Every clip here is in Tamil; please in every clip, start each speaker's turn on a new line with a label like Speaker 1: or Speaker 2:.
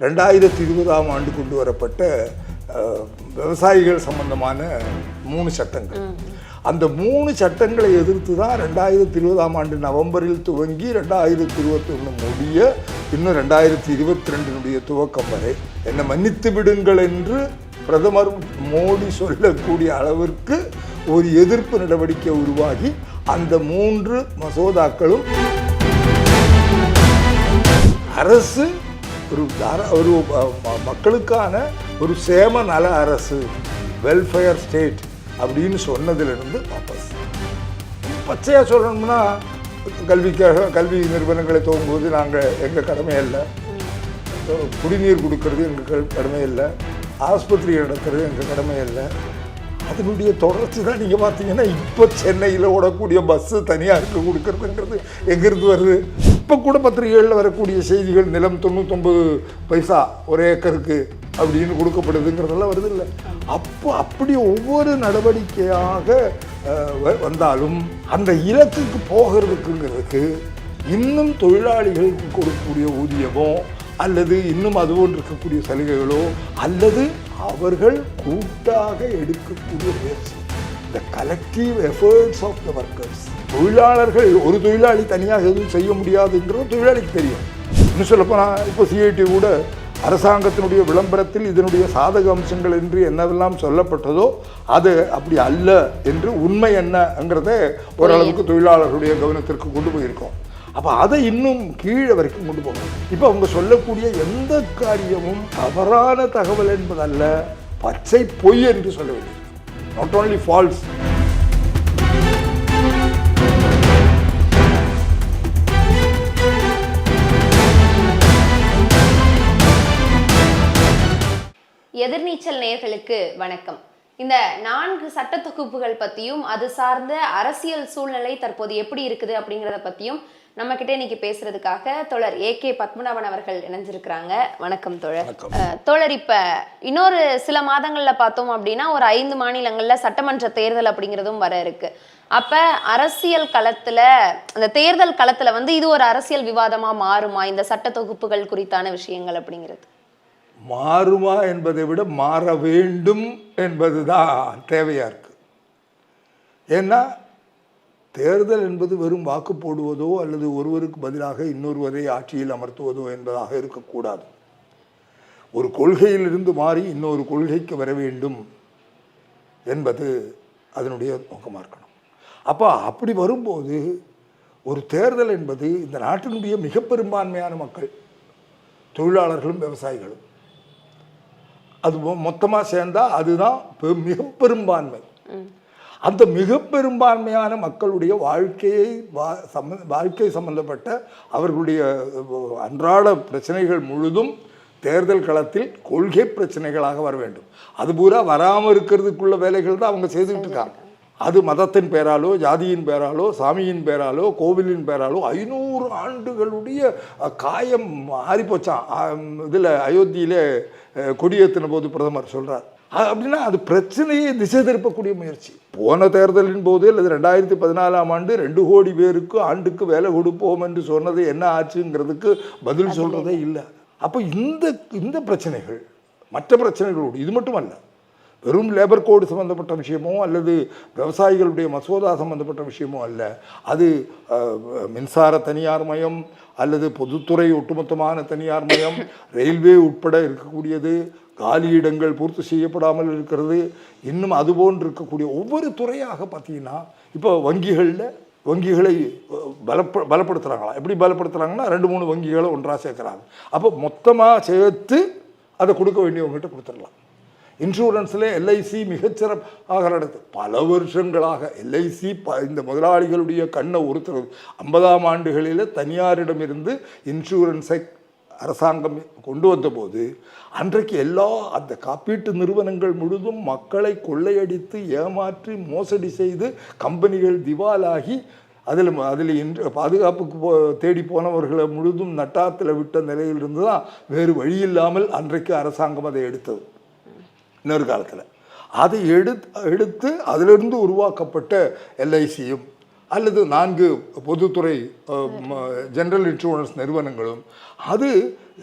Speaker 1: ரெண்டாயிரத்தி இருபதாம் ஆண்டு கொண்டு வரப்பட்ட விவசாயிகள் சம்பந்தமான மூணு சட்டங்கள். அந்த மூணு சட்டங்களை எதிர்த்து தான் ரெண்டாயிரத்தி இருபதாம் ஆண்டு நவம்பரில் துவங்கி ரெண்டாயிரத்தி இருபத்தி ஒன்று முடிய இன்னும் ரெண்டாயிரத்தி இருபத்தி ரெண்டினுடைய துவக்கம் வரை. என்னை மன்னித்து விடுங்கள் என்று பிரதமர் மோடி சொல்லக்கூடிய அளவிற்கு ஒரு எதிர்ப்பு நடவடிக்கை உருவாகி அந்த மூன்று மசோதாக்களும் அரசு ஒரு தார- ஒரு மக்களுக்கான ஒரு சேம நல அரசு வெல்ஃபேர் ஸ்டேட் அப்படின்னு சொன்னதிலிருந்து வாபஸ். பச்சையாக சொல்லணும்னா கல்விக்காக கல்வி நிறுவனங்களை துவங்குவது நாங்கள் எங்கள் கடமை இல்லை குடிநீர் கொடுக்கறது எங்கள் கடமை இல்லை ஆஸ்பத்திரி நடக்கிறது எங்கள் கடமை இல்லை அதனுடைய தொடர்ச்சி தான் நீங்கள் பார்த்தீங்கன்னா இப்போ சென்னையில் ஓடக்கூடிய பஸ்ஸு தனியாருக்கு கொடுக்கறதுங்கிறது எங்கேருந்து வருது? இப்போ கூட பத்திரிகைகளில் வரக்கூடிய செய்திகள் நிலம் தொண்ணூத்தொம்பது பைசா ஒரு ஏக்கருக்கு அப்படின்னு கொடுக்கப்படுதுங்கிறதெல்லாம் வருது இல்லை அப்போ அப்படி ஒவ்வொரு நடவடிக்கையாக வ- வந்தாலும் அந்த இலக்குக்கு போகிறதுக்குங்கிறதுக்கு இன்னும் தொழிலாளிகளுக்கு கொடுக்கக்கூடிய ஊதியமோ அல்லது இன்னும் அது போன்று இருக்கக்கூடிய சலுகைகளோ அல்லது அவர்கள் கூட்டாக எடுக்கக்கூடிய முயற்சி. The collective efforts of the workers தொழிலாளர்கள் ஒரு தொழிலாளி தனியாக எதுவும் செய்ய முடியாதுங்கிறது தொழிலாளிக்கு தெரியும். இன்னும் சொல்லப்போனால் இப்போ சிஐடி கூட அரசாங்கத்தினுடைய விளம்பரத்தில் இதனுடைய சாதக அம்சங்கள் என்று என்னவெல்லாம் சொல்லப்பட்டதோ அது அப்படி அல்ல என்று உண்மை என்னங்கிறத ஓரளவுக்கு தொழிலாளர்களுடைய கவனத்திற்கு கொண்டு போயிருக்கோம். அப்போ அதை இன்னும் கீழே வரைக்கும் கொண்டு போகணும். இப்போ அவங்க சொல்லக்கூடிய எந்த காரியமும் தவறான தகவல் என்பதல்ல பச்சை பொய் என்று சொல்ல வேண்டியது. நாட் ஓன்லி ஃபால்ஸ்
Speaker 2: எதிர்நீச்சல் நேயர்களுக்கு வணக்கம். இந்த நான்கு சட்ட தொகுப்புகள் பற்றியும் அது சார்ந்த அரசியல் சூழ்நிலை தற்போது எப்படி இருக்குது அப்படிங்கிறத பற்றியும் நம்ம கிட்ட இன்னைக்கு பேசுறதுக்காக தோழர் ஏ கே பத்மநாபன் அவர்கள் இணைஞ்சிருக்கிறாங்க. வணக்கம் தோழர். தோழர் இப்ப இன்னொரு சில மாதங்கள்ல பார்த்தோம் அப்படின்னா ஒரு ஐந்து மாநிலங்கள்ல சட்டமன்ற தேர்தல் அப்படிங்கிறதும் வர இருக்கு. அப்ப அரசியல் களத்துல அந்த தேர்தல் களத்துல வந்து இது ஒரு அரசியல் விவாதமா மாறுமா? இந்த சட்ட தொகுப்புகள் குறித்தான விஷயங்கள் அப்படிங்கிறது.
Speaker 1: மாறுமா என்பதை விட மாற வேண்டும் என்பதுதான் தேவையா இருக்கு. ஏன்னா தேர்தல் என்பது வெறும் வாக்கு போடுவதோ அல்லது ஒருவருக்கு பதிலாக இன்னொருவரை ஆட்சியில் அமர்த்துவதோ என்பதாக இருக்கக்கூடாது. ஒரு கொள்கையிலிருந்து மாறி இன்னொரு கொள்கைக்கு வர வேண்டும் என்பது அதனுடைய நோக்கமாக இருக்கணும். அப்போ அப்படி வரும்போது ஒரு தேர்தல் என்பது இந்த நாட்டினுடைய மிக பெரும்பான்மையான மக்கள் தொழிலாளர்களும் விவசாயிகளும். அது மொத்தமாக சேர்ந்தால் அதுதான் பெ- மிக பெரும்பான்மை. அந்த மிக பெரும்பான்மையான மக்களுடைய வாழ்க்கையை வா- சம்ம வாழ்க்கை சம்பந்தப்பட்ட அவர்களுடைய அன்றாட பிரச்சனைகள் முழுதும் தேர்தல் களத்தில் கொள்கை பிரச்சனைகளாக வர வேண்டும். அது பூரா வராமல் இருக்கிறதுக்குள்ள வேலைகள் தான் அவங்க செய்துக்கிட்டு இருக்காங்க. அது மதத்தின் பேராலோ ஜாதியின் பேராலோ சாமியின் பேராலோ கோவிலின் பேராலோ ஐநூறு ஆண்டுகளுடைய காயம் ஆறிப்போச்சான் இதில் அயோத்தியிலே கொடியேற்றின போது பிரதமர் சொல்றார். அ- அப்படின்னா அது பிரச்சனையை திசை திருப்பக்கூடிய முயற்சி. போன தேர்தலின் போது அல்லது ரெண்டாயிரத்தி பதினாலாம் ஆண்டு ரெண்டு கோடி பேருக்கு ஆண்டுக்கு வேலை கொடுப்போம் என்று சொன்னது என்ன ஆச்சுங்கிறதுக்கு பதில் சொல்றதே இல்லை. அப்போ இந்த இந்த பிரச்சனைகள் மற்ற பிரச்சனைகளோடு இது மட்டுமல்ல வெறும் லேபர் கோடு சம்பந்தப்பட்ட விஷயமோ அல்லது விவசாயிகளுடைய மசோதா சம்பந்தப்பட்ட விஷயமோ அல்ல. அது மின்சார தனியார் மயம் அல்லது பொதுத்துறை ஒட்டுமொத்தமான தனியார் மயம் ரயில்வே உட்பட இருக்கக்கூடியது காலியிடங்கள் பூர்த்தி செய்யப்படாமல் இருக்கிறது. இன்னும் அதுபோன்று இருக்கக்கூடிய ஒவ்வொரு துறையாக பார்த்தீங்கன்னா இப்போ வங்கிகளில் வங்கிகளை பலப்ப பலப்படுத்துகிறாங்களா எப்படி பலப்படுத்துகிறாங்கன்னா ரெண்டு மூணு வங்கிகளை ஒன்றாக சேர்க்குறாங்க. அப்போ மொத்தமாக சேர்த்து அதை கொடுக்க வேண்டியவங்ககிட்ட கொடுத்துடலாம். இன்சூரன்ஸில் எல்ஐசி மிகச்சிறப்பாக நடக்குது. பல வருஷங்களாக எல்ஐசி ப இந்த முதலாளிகளுடைய கண்ணை ஒருத்தர் ஐம்பதாம் ஆண்டுகளில் தனியாரிடமிருந்து இன்சூரன்ஸை அரசாங்கம் கொண்டு வந்தபோது அன்றைக்கு எல்லா அந்த காப்பீட்டு நிறுவனங்கள் முழுதும் மக்களை கொள்ளையடித்து ஏமாற்றி மோசடி செய்து கம்பெனிகள் திவாலாகி அதில் அதில் இன்று பாதுகாப்புக்கு போ தேடி போனவர்களை முழுதும் நட்டாத்தில் விட்ட நிலையிலிருந்து தான் வேறு வழி இல்லாமல் அன்றைக்கு அரசாங்கம் அதை எடுத்தது. இன்னொரு காலத்தில். அதை எடுத்து எடுத்து அதிலிருந்து உருவாக்கப்பட்ட எல்ஐசியும் அல்லது நான்கு பொதுத்துறை ஜெனரல் இன்சூரன்ஸ் நிறுவனங்களும் அது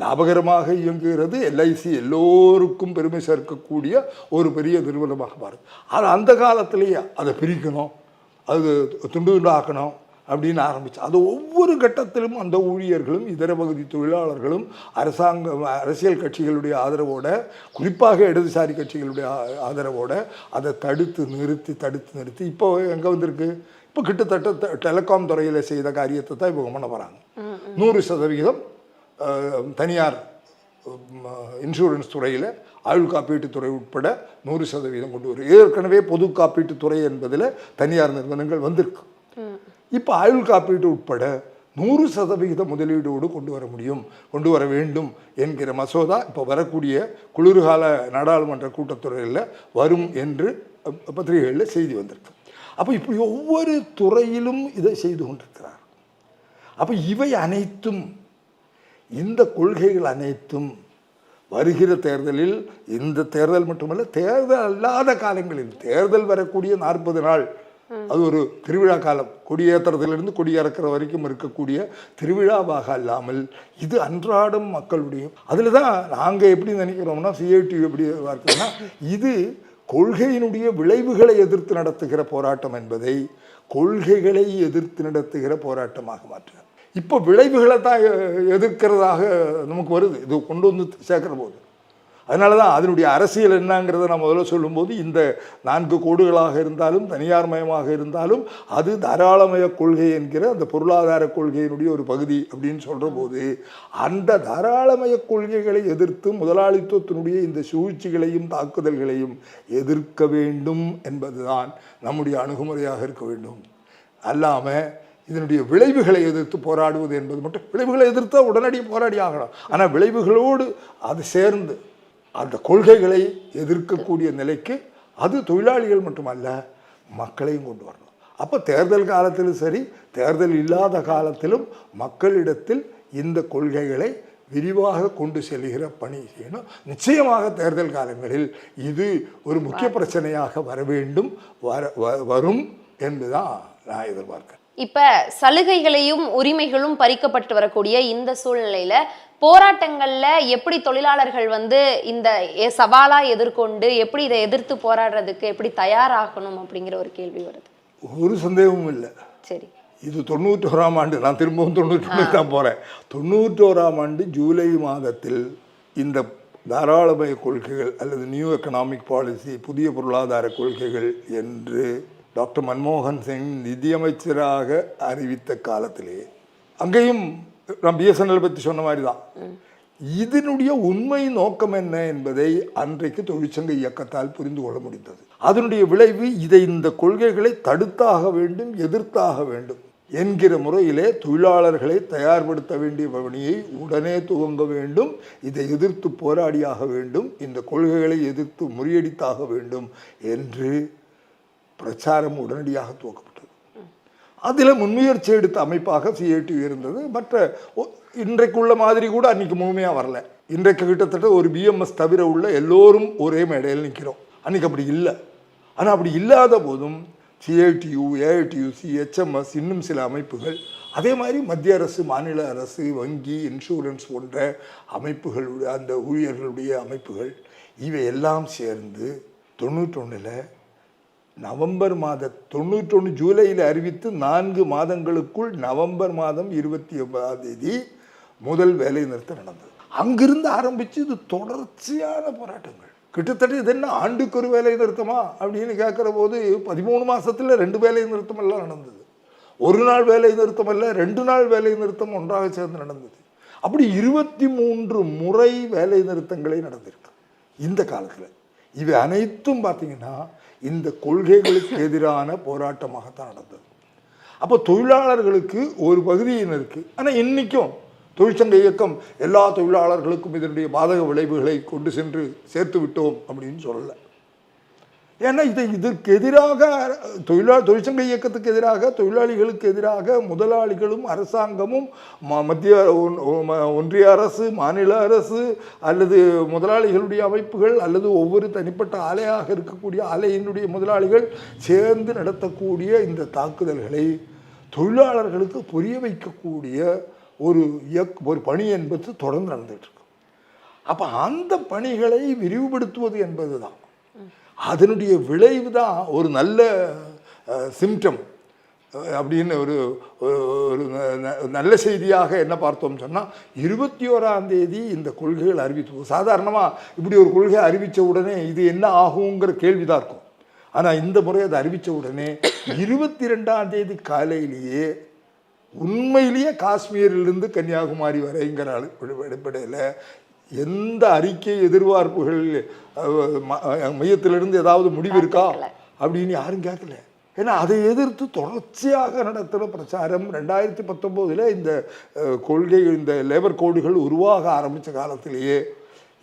Speaker 1: லாபகரமாக இயங்குகிறது. எல்ஐசி எல்லோருக்கும் பெருமை சேர்க்கக்கூடிய ஒரு பெரிய நிறுவனமாக மாறுது. அது அந்த காலத்திலேயே அதை பிரிக்கணும் அது துண்டு துண்டாக்கணும் அப்படின்னு ஆரம்பிச்சு அது ஒவ்வொரு கட்டத்திலும் அந்த ஊழியர்களும் இதர பகுதி தொழிலாளர்களும் அரசாங்க அரசியல் கட்சிகளுடைய ஆதரவோட குறிப்பாக இடதுசாரி கட்சிகளுடைய ஆதரவோடு ஆதரவோட அதை தடுத்து நிறுத்தி தடுத்து நிறுத்தி இப்போ எங்கே வந்திருக்கு? இப்போ கிட்டத்தட்ட டெலிகாம் துறையில் செய்த காரியத்தை தான் இப்போ பண்ண போகிறாங்க நூறு சதவிகிதம் தனியார் இன்சூரன்ஸ் துறையில் ஆயுள் காப்பீட்டுத் துறை உட்பட நூறு சதவீதம் கொண்டு வரும் ஏற்கனவே பொது காப்பீட்டுத் துறை என்பதில் தனியார் நிறுவனங்கள் வந்திருக்கு இப்போ ஆயுள் காப்பீட்டு உட்பட நூறு சதவிகித முதலீடோடு கொண்டு வர முடியும் கொண்டு வர வேண்டும் என்கிற மசோதா இப்போ வரக்கூடிய குளிர்கால நாடாளுமன்ற கூட்டத்தொடரில் வரும் என்று பத்திரிகைகளில் செய்தி வந்திருக்கு அப்போ இப்படி ஒவ்வொரு துறையிலும் இதை செய்து கொண்டிருக்கிறார். அப்போ இவை அனைத்தும் இந்த கொள்கைகள் அனைத்தும் வருகிற தேர்தலில் இந்த தேர்தல் மட்டுமல்ல தேர்தல் அல்லாத காலங்களில் தேர்தல் வரக்கூடிய நாற்பது நாள் அது ஒரு திருவிழா காலம். கொடியேற்றுறதுலேருந்து கொடியிறக்கிற வரைக்கும் இருக்கக்கூடிய திருவிழாவாக அல்லாமல் இது அன்றாடம் மக்களுடைய அதில் தான் நாங்கள் எப்படி நினைக்கிறோம்னா சிஐடி எப்படி பார்க்கிறோம்னா இது கொள்கையினுடைய விளைவுகளை எதிர்த்து நடத்துகிற போராட்டம் என்பதை கொள்கைகளை எதிர்த்து நடத்துகிற போராட்டமாக மாற்றுகிறார். இப்போ விளைவுகளை தான் எ- எதிர்க்கிறதாக நமக்கு வருது. இது கொண்டு வந்து சேர்க்கிற போது. அதனால தான் அதனுடைய அரசியல் என்னங்கிறத நான் முதல்ல சொல்லும்போது இந்த நான்கு கோடுகளாக இருந்தாலும் தனியார் மயமாக இருந்தாலும் அது தாராளமய கொள்கை என்கிற அந்த பொருளாதார கொள்கையினுடைய ஒரு பகுதி அப்படின்னு சொல்கிற போது அந்த தாராளமய கொள்கைகளை எதிர்த்து முதலாளித்துவத்தினுடைய இந்த சூழ்ச்சிகளையும் தாக்குதல்களையும் எதிர்க்க வேண்டும் என்பதுதான் நம்முடைய அணுகுமுறையாக இருக்க வேண்டும். அல்லாமல் இதனுடைய விளைவுகளை எதிர்த்து போராடுவது என்பது மட்டும் விளைவுகளை எதிர்த்தால் உடனடி போராடி ஆகணும். ஆனால் விளைவுகளோடு அது சேர்ந்து அந்த கொள்கைகளை எதிர்க்கக்கூடிய நிலைக்கு அது தொழிலாளிகள் மட்டுமல்ல மக்களையும் கொண்டு வரணும். அப்போ தேர்தல் காலத்திலும் சரி தேர்தல் இல்லாத காலத்திலும் மக்களிடத்தில் இந்த கொள்கைகளை விரிவாக கொண்டு செல்கிற பணி செய்யணும். நிச்சயமாக தேர்தல் காலங்களில் இது ஒரு முக்கிய பிரச்சனையாக வர வேண்டும் வர வ- வரும் என்றுதான் நான் எதிர்பார்க்கிறேன்.
Speaker 2: இப்ப சலுகைகளையும் உரிமைகளும் பறிக்கப்பட்டு வரக்கூடிய இந்த சூழ்நிலையில போராட்டங்கள்ல எப்படி தொழிலாளர்கள் வந்து இந்த எ- சவாலா எதிர்கொண்டு எப்படி இதை எதிர்த்து போராடுறதுக்கு எப்படி தயாராகணும் அப்படிங்கிற ஒரு கேள்வி வருது.
Speaker 1: ஒரு சந்தேகமும் இல்லை.
Speaker 2: சரி.
Speaker 1: இது தொண்ணூற்றோராம் ஆண்டு நான் திரும்பவும் தொண்ணூற்றி தான் போகிறேன் தொண்ணூற்றோராம் ஆண்டு ஜூலை மாதத்தில் இந்த தாராளமய கொள்கைகள் அல்லது நியூ எக்கனாமிக் பாலிசி புதிய பொருளாதார கொள்கைகள் என்று டாக்டர் மன்மோகன் சிங் நிதியமைச்சராக அறிவித்த காலத்திலே அங்கேயும் நான் பிஎஸ்என்எல் பற்றி சொன்ன மாதிரி தான் இதனுடைய உண்மை நோக்கம் என்ன என்பதை அன்றைக்கு தொழிற்சங்க இயக்கத்தால் புரிந்து கொள்ள முடிந்தது. அதனுடைய விளைவு இதை இந்த கொள்கைகளை தடுத்தாக வேண்டும் எதிர்த்தாக வேண்டும் என்கிற முறையிலே தொழிலாளர்களை தயார்படுத்த வேண்டிய பணியை உடனே துவங்க வேண்டும் இதை எதிர்த்து போராடியாக வேண்டும் இந்த கொள்கைகளை எதிர்த்து முறியடித்தாக வேண்டும் என்று பிரச்சாரம் உடனடியாக துவக்கப்படும் அதில் முன்முயற்சி எடுத்த அமைப்பாக சிஐடி இருந்தது மற்ற இன்றைக்கு இன்றைக்குள்ள மாதிரி கூட அன்றைக்கி முழுமையாக வரல. இன்றைக்கு கிட்டத்தட்ட ஒரு பிஎம்எஸ் தவிர உள்ள எல்லோரும் ஒரே மேடையில் நிற்கிறோம் அன்றைக்கி அப்படி இல்லை. ஆனால் அப்படி இல்லாத போதும் சிஐடியு ஏஐடியூசி ஹெச்எம்எஸ் இன்னும் சில அமைப்புகள் அதே மாதிரி மத்திய அரசு மாநில அரசு வங்கி இன்சூரன்ஸ் போன்ற அமைப்புகளுடைய அந்த ஊழியர்களுடைய அமைப்புகள் இவை எல்லாம் சேர்ந்து தொண்ணூற்றொன்னில் நவம்பர் மாத தொண்ணூற்றொன்று ஜூலையில் அறிவித்து நான்கு மாதங்களுக்குள் நவம்பர் மாதம் இருபத்தி ஒன்பதாம் தேதி முதல் வேலை நிறுத்தம் நடந்தது. அங்கிருந்து ஆரம்பித்து இது தொடர்ச்சியான போராட்டங்கள். கிட்டத்தட்ட இது என்ன ஆண்டுக்கு ஒரு வேலை நிறுத்தமா அப்படின்னு கேட்குற போது பதிமூணு மாதத்தில் ரெண்டு வேலை நிறுத்தம் எல்லாம் நடந்தது. ஒரு நாள் வேலை நிறுத்தம் அல்ல ரெண்டு நாள் வேலை நிறுத்தம் ஒன்றாக சேர்ந்து நடந்தது. அப்படி இருபத்தி மூன்று முறை வேலை நிறுத்தங்களே நடந்திருக்கு. இந்த காலத்தில். இவை அனைத்தும் பார்த்தீங்கன்னா இந்த கொள்கைகளுக்கு எதிரான போராட்டமாகத்தான் நடந்தது. அப்போ தொழிலாளர்களுக்கு ஒரு பகுதியினருக்கு ஆனால் இன்றைக்கும் தொழிற்சங்க இயக்கம் எல்லா தொழிலாளர்களுக்கும் இதனுடைய பாதக விளைவுகளை கொண்டு சென்று சேர்த்து விட்டோம் அப்படின்னு சொல்லலை. ஏன்னா இதை இதற்கு எதிராக தொழிலா தொழிற்சங்க இயக்கத்துக்கு எதிராக தொழிலாளிகளுக்கு எதிராக முதலாளிகளும் அரசாங்கமும் ம- மத்திய ஒன்- ஒன்றிய அரசு மாநில அரசு அல்லது முதலாளிகளுடைய அமைப்புகள் அல்லது ஒவ்வொரு தனிப்பட்ட ஆலையாக இருக்கக்கூடிய ஆலையினுடைய முதலாளிகள் சேர்ந்து நடத்தக்கூடிய இந்த தாக்குதல்களை தொழிலாளர்களுக்கு புரிய வைக்கக்கூடிய ஒரு இயக் ஒரு பணி என்பது தொடர்ந்து நடந்துகிட்டு இருக்கு. அப்போ அந்த பணிகளை விரிவுபடுத்துவது என்பது தான் அதனுடைய விளைவு தான் ஒரு நல்ல சிம்டம் அப்படின்னு ஒரு ஒரு- ந- ந- நல்ல செய்தியாக என்ன பார்த்தோம் சொன்னால் இருபத்தி ஓராம் தேதி இந்த கொள்கைகள் அறிவித்து சாதாரணமாக இப்படி ஒரு கொள்கை அறிவித்த உடனே இது என்ன ஆகுங்கிற கேள்வி தான் இருக்கும். ஆனால் இந்த முறை அதை அறிவித்த உடனே இருபத்தி ரெண்டாம் தேதி காலையிலேயே உண்மையிலேயே காஷ்மீரிலிருந்து கன்னியாகுமரி வரைங்கிற அடிப்படையில் எந்த அறிக்கை எதிர்பார்ப்புகள் மையத்திலிருந்து ஏதாவது முடிவு இருக்கா. அப்படின்னு யாரும் கேட்கல. ஏன்னா அதை எதிர்த்து தொடர்ச்சியாக நடத்துகிற பிரச்சாரம் ரெண்டாயிரத்தி பத்தொம்போதில் இந்த கொள்கை இந்த லேபர் கோடுகள் உருவாக ஆரம்பித்த காலத்திலேயே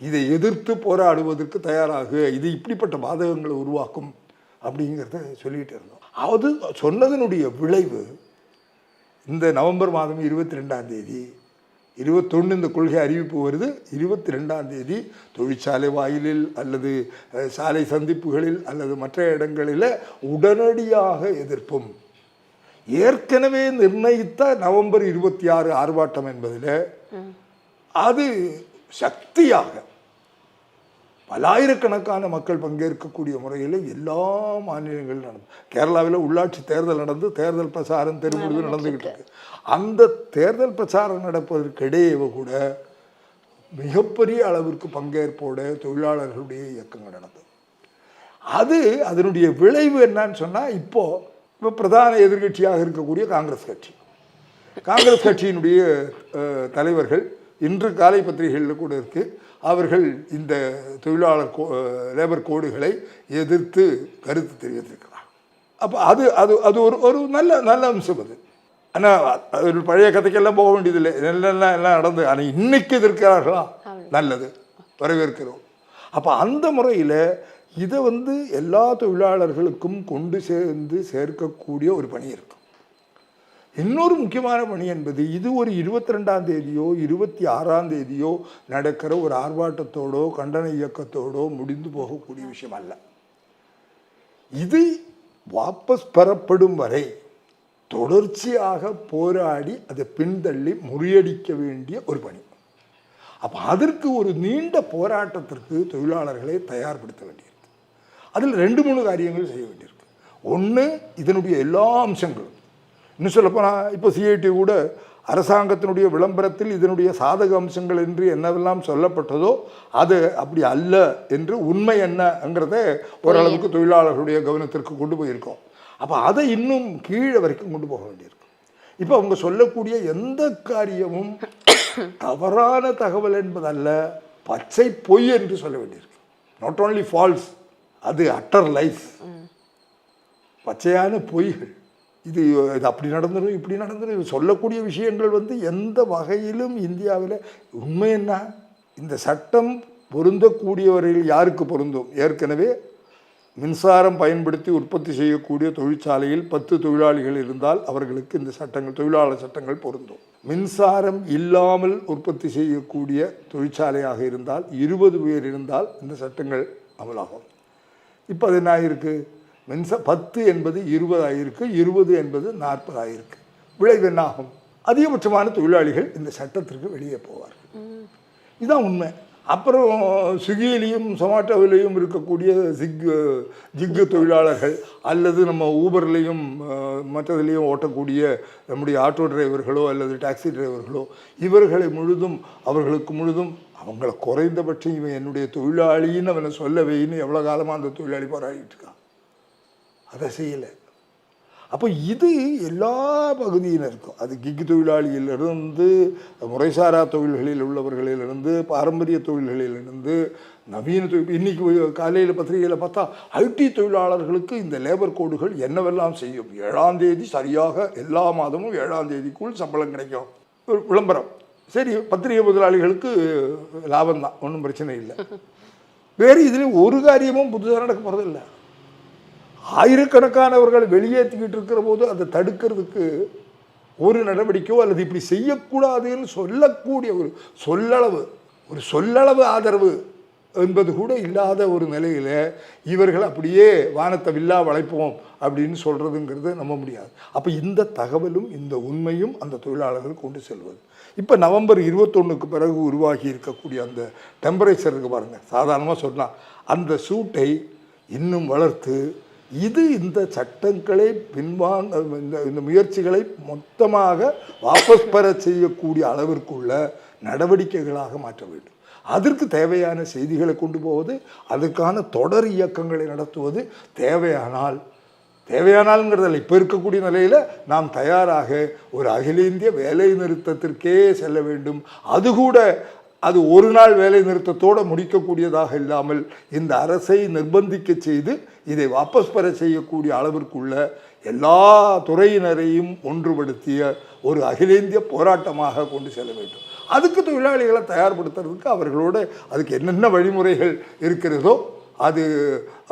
Speaker 1: இதை எதிர்த்து போராடுவதற்கு தயாராக இது இப்படிப்பட்ட பாதகங்களை உருவாக்கும் அப்படிங்கிறத சொல்லிட்டு இருந்தோம். அது சொன்னதனுடைய விளைவு இந்த நவம்பர் மாதம் இருபத்தி ரெண்டாம் தேதி இருபத்தொன்று இந்த கொள்கை அறிவிப்பு வருது. இருபத்தி ரெண்டாம் தேதி தொழிற்சாலை வாயிலில் அல்லது சாலை சந்திப்புகளில் அல்லது மற்ற இடங்களில் உடனடியாக எதிர்ப்பும். ஏற்கனவே நிர்ணயித்த நவம்பர் இருபத்தி ஆறு ஆர்ப்பாட்டம் என்பதில் அது சக்தியாக பல்லாயிரக்கணக்கான மக்கள் பங்கேற்கக்கூடிய முறையில் எல்லா மாநிலங்களிலும் நடந்து கேரளாவில் உள்ளாட்சி தேர்தல் நடந்து தேர்தல் பிரச்சாரம் தெருமுழுது நடந்துகிட்டு இருக்கு. அந்த தேர்தல் பிரச்சாரம் நடப்பதற்கிடையே கூட மிகப்பெரிய அளவிற்கு பங்கேற்போட தொழிலாளர்களுடைய இயக்கங்கள் நடந்தது. அது அதனுடைய விளைவு என்னன்னு சொன்னால் இப்போ இப்போ பிரதான எதிர்க்கட்சியாக இருக்கக்கூடிய காங்கிரஸ் கட்சி. காங்கிரஸ் கட்சியினுடைய தலைவர்கள் இன்று காலை பத்திரிகைகளில் கூட இருக்கு. அவர்கள் இந்த தொழிலாளர் கோ லேபர் கோடுகளை எதிர்த்து கருத்து தெரிவித்திருக்கிறார். அப்போ அது அது அது ஒரு ஒரு நல்ல நல்ல அம்சம் அது. ஆனால் அது பழைய கதைக்கெல்லாம் போக வேண்டியதில்லை. எல்லாம் எல்லாம் நடந்து ஆனால் இன்னைக்கு எதிர்க்கிறார்களா? நல்லது. வரவேற்கிறோம். அப்போ அந்த முறையில் இதை வந்து எல்லா தொழிலாளர்களுக்கும் கொண்டு சேர்ந்து சேர்க்கக்கூடிய ஒரு பணி இருக்கும். இன்னொரு முக்கியமான பணி என்பது இது ஒரு இருபத்தி ரெண்டாம் தேதியோ இருபத்தி ஆறாம் தேதியோ நடக்கிற ஒரு ஆர்ப்பாட்டத்தோடோ கண்டன இயக்கத்தோடோ முடிந்து போகக்கூடிய விஷயம் அல்ல. இது வாபஸ் பெறப்படும் வரை தொடர்ச்சியாக போராடி அதை பின்தள்ளி முறியடிக்க வேண்டிய ஒரு பணி. அப்போ அதற்கு ஒரு நீண்ட போராட்டத்திற்கு தொழிலாளர்களை தயார்படுத்த வேண்டியிருக்கு அதில் ரெண்டு மூணு காரியங்கள் செய்ய வேண்டியிருக்கு ஒன்று இதனுடைய எல்லா அம்சங்களும் இன்னும் சொல்லப்போனால் இப்போ சிஐடி கூட அரசாங்கத்தினுடைய விளம்பரத்தில் இதனுடைய சாதக அம்சங்கள் என்று என்னவெல்லாம் சொல்லப்பட்டதோ அது அப்படி அல்ல என்று உண்மை என்னங்கிறத ஓரளவுக்கு தொழிலாளர்களுடைய கவனத்திற்கு கொண்டு போயிருக்கோம். அப்போ அதை இன்னும் கீழே வரைக்கும் கொண்டு போக வேண்டியிருக்கும் இப்போ அவங்க சொல்லக்கூடிய எந்த காரியமும் தவறான தகவல் என்பதல்ல பச்சை பொய் என்று சொல்ல வேண்டியிருக்கு. நாட் ஓன்லி ஃபால்ஸ் அது அட்டர் லைஃப் பச்சையான பொய்கள். இது இது அப்படி நடந்துடும் இப்படி நடந்துடும் சொல்லக்கூடிய விஷயங்கள் வந்து எந்த வகையிலும் இந்தியாவில் உண்மை என்ன? இந்த சட்டம் பொருந்தக்கூடியவர்கள் யாருக்கு பொருந்தும்? ஏற்கனவே மின்சாரம் பயன்படுத்தி உற்பத்தி செய்யக்கூடிய தொழிற்சாலையில் பத்து தொழிலாளிகள் இருந்தால் அவர்களுக்கு இந்த சட்டங்கள் தொழிலாளர் சட்டங்கள் பொருந்தும். மின்சாரம் இல்லாமல் உற்பத்தி செய்யக்கூடிய தொழிற்சாலையாக இருந்தால் இருபது பேர் இருந்தால் இந்த சட்டங்கள் அமலாகும். இப்போ அது என்ன இருக்குது மின்ச பத்து என்பது இருபதாயிருக்கு இருபது என்பது நாற்பதாயிருக்கு விளைவு என்னாகும்? அதிகபட்சமான தொழிலாளிகள் இந்த சட்டத்திற்கு வெளியே போவார்கள். இதுதான் உண்மை. அப்புறம் ஸ்விக்கியிலையும் சொமாட்டோவிலையும் இருக்கக்கூடிய ஜிக் ஜிக்கு தொழிலாளர்கள் அல்லது நம்ம ஊபர்லேயும் மற்றதுலேயும் ஓட்டக்கூடிய நம்முடைய ஆட்டோ டிரைவர்களோ அல்லது டாக்ஸி டிரைவர்களோ இவர்களை முழுதும் அவர்களுக்கு முழுதும் அவங்கள குறைந்தபட்சம் இவன் என்னுடைய தொழிலாளின்னு அவனை சொல்ல வைன்னு எவ்வளோ காலமாக அந்த தொழிலாளி போராடிட்டு இருக்கான். அதை செய்யலை. அப்போ இது எல்லா பகுதியினருக்கும். அது கிக்கு தொழிலாளியிலிருந்து முறைசாரா தொழில்களில் உள்ளவர்களிலிருந்து பாரம்பரிய தொழில்களிலிருந்து நவீன தொழில் இன்னைக்கு காலையில் பத்திரிகையில் பார்த்தா ஐடி தொழிலாளர்களுக்கு இந்த லேபர் கோடுகள் என்னவெல்லாம் செய்யும்? ஏழாம் தேதி சரியாக எல்லா மாதமும் ஏழாம் தேதிக்குள் சம்பளம் கிடைக்கும். ஒரு விளம்பரம். சரி பத்திரிகை முதலாளிகளுக்கு லாபம் தான். ஒன்றும் பிரச்சனை இல்லை. வேறு இதில் ஒரு காரியமும் புதுசாக நடக்க போகிறதில்லை ஆயிரக்கணக்கானவர்கள் வெளியேற்றிக்கிட்டு இருக்கிற போது அதை தடுக்கிறதுக்கு ஒரு நடவடிக்கையோ அல்லது இப்படி செய்யக்கூடாதுன்னு சொல்லக்கூடிய ஒரு சொல்லளவு ஒரு சொல்லளவு ஆதரவு என்பது கூட இல்லாத ஒரு நிலையில் இவர்கள் அப்படியே வானத்தை வில்லா வளைப்போம் அப்படின்னு சொல்கிறதுங்கிறது நம்ப முடியாது. அப்போ இந்த தகவலும் இந்த உண்மையும் அந்த தொழிலாளர்கள் கொண்டு செல்வது. இப்போ நவம்பர் இருபத்தொன்றுக்கு பிறகு உருவாகி இருக்கக்கூடிய அந்த டெம்பரேச்சருக்கு பாருங்கள் சாதாரணமாக சொல்லலாம் அந்த சூட்டை இன்னும் வளர்த்து இது இந்த சட்டங்களை பின்வாங்க இந்த இந்த முயற்சிகளை மொத்தமாக வாபஸ் பெற செய்யக்கூடிய அளவிற்குள்ள நடவடிக்கைகளாக மாற்ற வேண்டும். அதற்கு தேவையான செய்திகளை கொண்டு போவது அதுக்கான தொடர் இயக்கங்களை நடத்துவது தேவையானால் தேவையானால்ங்கிறதில்ல. இப்போ இருக்கக்கூடிய நிலையில் நாம் தயாராக ஒரு அகில இந்திய வேலை நிறுத்தத்திற்கே செல்ல வேண்டும். அது கூட அது ஒரு நாள் வேலை நிறுத்தத்தோடு முடிக்கக்கூடியதாக இல்லாமல் இந்த அரசை நிர்பந்திக்க செய்து இதை வாபஸ் பெற செய்யக்கூடிய அளவிற்குள்ள எல்லா துறையினரையும் ஒன்றுபடுத்திய ஒரு அகில இந்திய போராட்டமாக கொண்டு செல்ல வேண்டும். அதுக்கு தொழிலாளிகளை தயார்படுத்துறதுக்கு அவர்களோட அதுக்கு என்னென்ன வழிமுறைகள் இருக்கிறதோ அது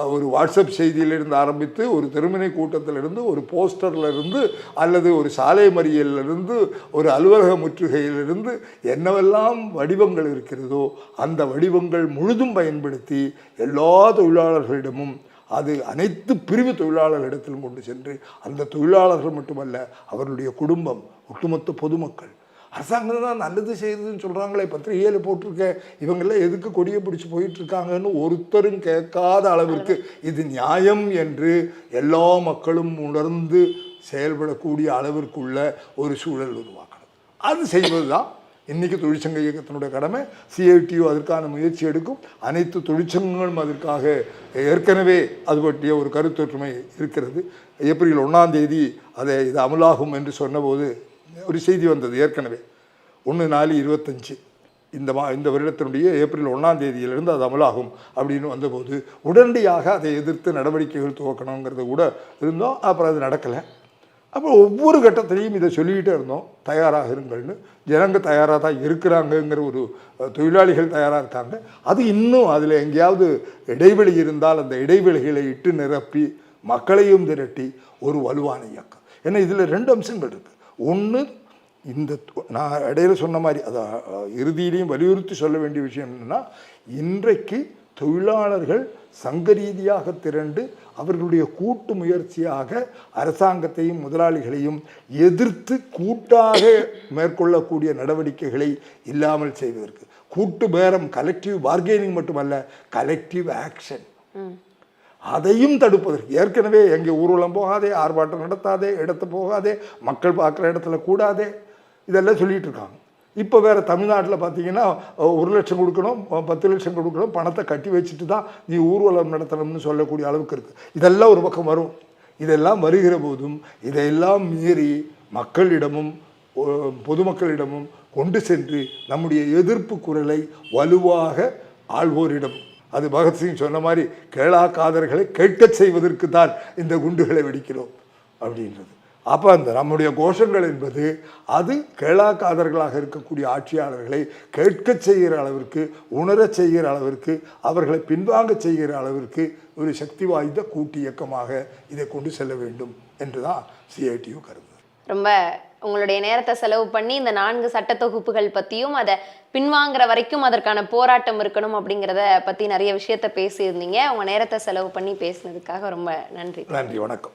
Speaker 1: ஒரு வாட்ஸ்அப் செய்தியிலிருந்து ஆரம்பித்து ஒரு திருமணை கூட்டத்திலிருந்து ஒரு போஸ்டர்லேருந்து அல்லது ஒரு சாலை மறியலிருந்து ஒரு அலுவலக முற்றுகையிலிருந்து என்னவெல்லாம் வடிவங்கள் இருக்கிறதோ அந்த வடிவங்கள் முழுதும் பயன்படுத்தி எல்லா தொழிலாளர்களிடமும் அது அனைத்து பிரிவு தொழிலாளர்களிடத்திலும் கொண்டு சென்று அந்த தொழிலாளர்கள் மட்டுமல்ல அவர்களுடைய குடும்பம் ஒட்டுமொத்த பொதுமக்கள் அரசாங்கம் தான் நல்லது செய்யுதுன்னு சொல்கிறாங்களே பத்திரிகையில் போட்டிருக்க இவங்கெல்லாம் எதுக்கு கொடியை பிடிச்சி போயிட்டுருக்காங்கன்னு ஒருத்தரும் கேட்காத அளவிற்கு இது நியாயம் என்று எல்லா மக்களும் உணர்ந்து செயல்படக்கூடிய அளவிற்குள்ள ஒரு சூழல் உருவாக்கணும். அது செய்வது தான் இன்றைக்கி தொழிற்சங்க இயக்கத்தினுடைய கடமை. சிஐடியு அதற்கான முயற்சி எடுக்கும். அனைத்து தொழிற்சங்கங்களும் அதற்காக ஏற்கனவே அது பற்றிய ஒரு கருத்தொற்றுமை இருக்கிறது. ஏப்ரல் ஒன்றாம் தேதி அதை இது அமலாகும் என்று சொன்னபோது ஒரு செய்தி வந்தது ஏற்கனவே. ஒன்று நாலு இருபத்தஞ்சு. இந்த மா இந்த வருடத்தினுடைய ஏப்ரல் ஒன்றாம் தேதியிலிருந்து அது அமலாகும் அப்படின்னு வந்தபோது உடனடியாக அதை எதிர்த்து நடவடிக்கைகள் துவக்கணுங்கிறது கூட இருந்தோம். அப்புறம் அது நடக்கலை. அப்போ ஒவ்வொரு கட்டத்திலையும் இதை சொல்லிக்கிட்டே இருந்தோம். தயாராக இருங்கள்னு. ஜனங்க தயாராக தான் இருக்கிறாங்கங்கிற ஒரு தொழிலாளிகள் தயாராக இருக்காங்க. அது இன்னும் அதில் எங்கேயாவது இடைவெளி இருந்தால் அந்த இடைவெளிகளை இட்டு நிரப்பி மக்களையும் திரட்டி ஒரு வலுவான இயக்கம். ஏன்னா இதில் ரெண்டு அம்சங்கள் இருக்குது ஒன்று இந்த நான் இடையில சொன்ன மாதிரி அதை இறுதியிலையும் வலியுறுத்தி சொல்ல வேண்டிய விஷயம் என்னென்னா இன்றைக்கு தொழிலாளர்கள் சங்க ரீதியாக திரண்டு அவர்களுடைய கூட்டு முயற்சியாக அரசாங்கத்தையும் முதலாளிகளையும் எதிர்த்து கூட்டாக மேற்கொள்ளக்கூடிய நடவடிக்கைகளை இல்லாமல் செய்வதற்கு. கூட்டு பேரம் கலெக்டிவ் பார்கெனிங் மட்டுமல்ல கலெக்டிவ் ஆக்ஷன் அதையும் தடுப்பதற்கு. ஏற்கனவே எங்கே ஊர்வலம் போகாதே ஆர்ப்பாட்டம் நடத்தாதே இடத்து போகாதே மக்கள் பார்க்குற இடத்துல கூடாதே இதெல்லாம் சொல்லிகிட்டு இருக்காங்க. இப்போ வேறு தமிழ்நாட்டில் பார்த்தீங்கன்னா ஒரு லட்சம் கொடுக்கணும் பத்து லட்சம் கொடுக்கணும் பணத்தை கட்டி வச்சுட்டு தான் நீ ஊர்வலம் நடத்தணும்னு சொல்லக்கூடிய அளவுக்கு இருக்குது இதெல்லாம் ஒரு பக்கம் வரும். இதெல்லாம் வருகிற போதும் இதையெல்லாம் மீறி மக்களிடமும் பொதுமக்களிடமும் கொண்டு சென்று நம்முடைய எதிர்ப்பு குரலை வலுவாக ஆள்வோரிடம் அது பகத்சிங் சொன்ன மாதிரி கேளா காதர்களை கேட்கச் செய்வதற்கு தான் இந்த குண்டுகளை வெடிக்கிறோம் அப்படின்றது. அப்போ அந்த நம்முடைய கோஷங்கள் என்பது அது கேளா காதர்களாக இருக்கக்கூடிய ஆட்சியாளர்களை கேட்கச் செய்கிற அளவிற்கு உணரச் செய்கிற அளவிற்கு அவர்களை பின்வாங்க செய்கிற அளவிற்கு ஒரு சக்தி வாய்ந்த கூட்டு இயக்கமாக இதை கொண்டு செல்ல வேண்டும் என்று தான் சிஐடியு கருது
Speaker 2: ரொம்ப உங்களுடைய நேரத்தை செலவு பண்ணி இந்த நான்கு சட்ட தொகுப்புகள் பற்றியும் அதை பின்வாங்குற வரைக்கும் அதற்கான போராட்டம் இருக்கணும் அப்படிங்கிறத பத்தி நிறைய விஷயத்த பேசியிருந்தீங்க. உங்க நேரத்தை செலவு பண்ணி பேசினதுக்காக ரொம்ப நன்றி.
Speaker 1: நன்றி வணக்கம்.